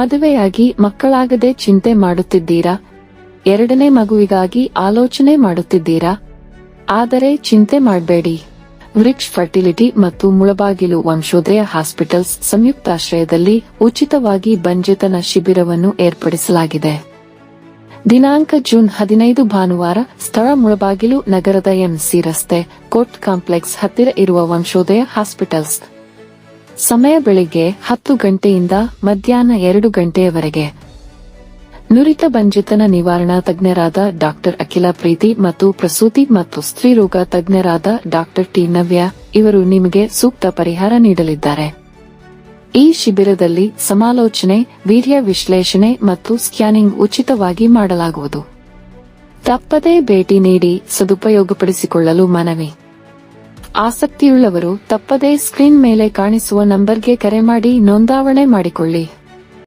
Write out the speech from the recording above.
ಮದುವೆಯಾಗಿ ಮಕ್ಕಳಾಗದೆ ಚಿಂತೆ ಮಾಡುತ್ತಿದ್ದೀರಾ? ಎರಡನೇ ಮಗುವಿಗಾಗಿ ಆಲೋಚನೆ ಮಾಡುತ್ತಿದ್ದೀರಾ? ಆದರೆ ಚಿಂತೆ ಮಾಡಬೇಡಿ. ವೃಕ್ಷ್ ಫರ್ಟಿಲಿಟಿ ಮತ್ತು ಮುಳಬಾಗಿಲು ವಂಶೋದಯ ಹಾಸ್ಪಿಟಲ್ಸ್ ಸಂಯುಕ್ತಾಶ್ರಯದಲ್ಲಿ ಉಚಿತವಾಗಿ ಬಂಜೆತನ ಶಿಬಿರವನ್ನು ಏರ್ಪಡಿಸಲಾಗಿದೆ. ದಿನಾಂಕ ಜೂನ್ ಹದಿನೈದು ಭಾನುವಾರ ಸ್ಥಳ ಮುಳಬಾಗಿಲು ನಗರದ ಎಂಸಿ ರಸ್ತೆ ಕೋರ್ಟ್ ಕಾಂಪ್ಲೆಕ್ಸ್ ಹತ್ತಿರ ಇರುವ ವಂಶೋದಯ ಹಾಸ್ಪಿಟಲ್ಸ್. ಸಮಯ ಬೆಳಿಗ್ಗೆ ಹತ್ತು ಗಂಟೆಯಿಂದ ಮಧ್ಯಾಹ್ನ ಎರಡು ಗಂಟೆಯವರೆಗೆ. ನುರಿತ ಬಂಜಿತನ ನಿವಾರಣಾ ತಜ್ಞರಾದ ಡಾಕ್ಟರ್ ಅಖಿಲ ಪ್ರೀತಿ ಮತ್ತು ಪ್ರಸೂತಿ ಮತ್ತು ಸ್ತ್ರೀರೋಗ ತಜ್ಞರಾದ ಡಾಕ್ಟರ್ ಟಿ ನವ್ಯ ಇವರು ನಿಮಗೆ ಸೂಕ್ತ ಪರಿಹಾರ ನೀಡಲಿದ್ದಾರೆ. ಈ ಶಿಬಿರದಲ್ಲಿ ಸಮಾಲೋಚನೆ ವೀರ್ಯ ವಿಶ್ಲೇಷಣೆ ಮತ್ತು ಸ್ಕ್ಯಾನಿಂಗ್ ಉಚಿತವಾಗಿ ಮಾಡಲಾಗುವುದು. ತಪ್ಪದೇ ಭೇಟಿ ನೀಡಿ ಸದುಪಯೋಗಪಡಿಸಿಕೊಳ್ಳಲು ಮನವಿ. ಆಸಕ್ತಿಯುಳ್ಳವರು ತಪ್ಪದೇ ಸ್ಕ್ರೀನ್ ಮೇಲೆ ಕಾಣಿಸುವ ನಂಬರ್ಗೆ ಕರೆ ಮಾಡಿ ನೋಂದಾವಣೆ ಮಾಡಿಕೊಳ್ಳಿ.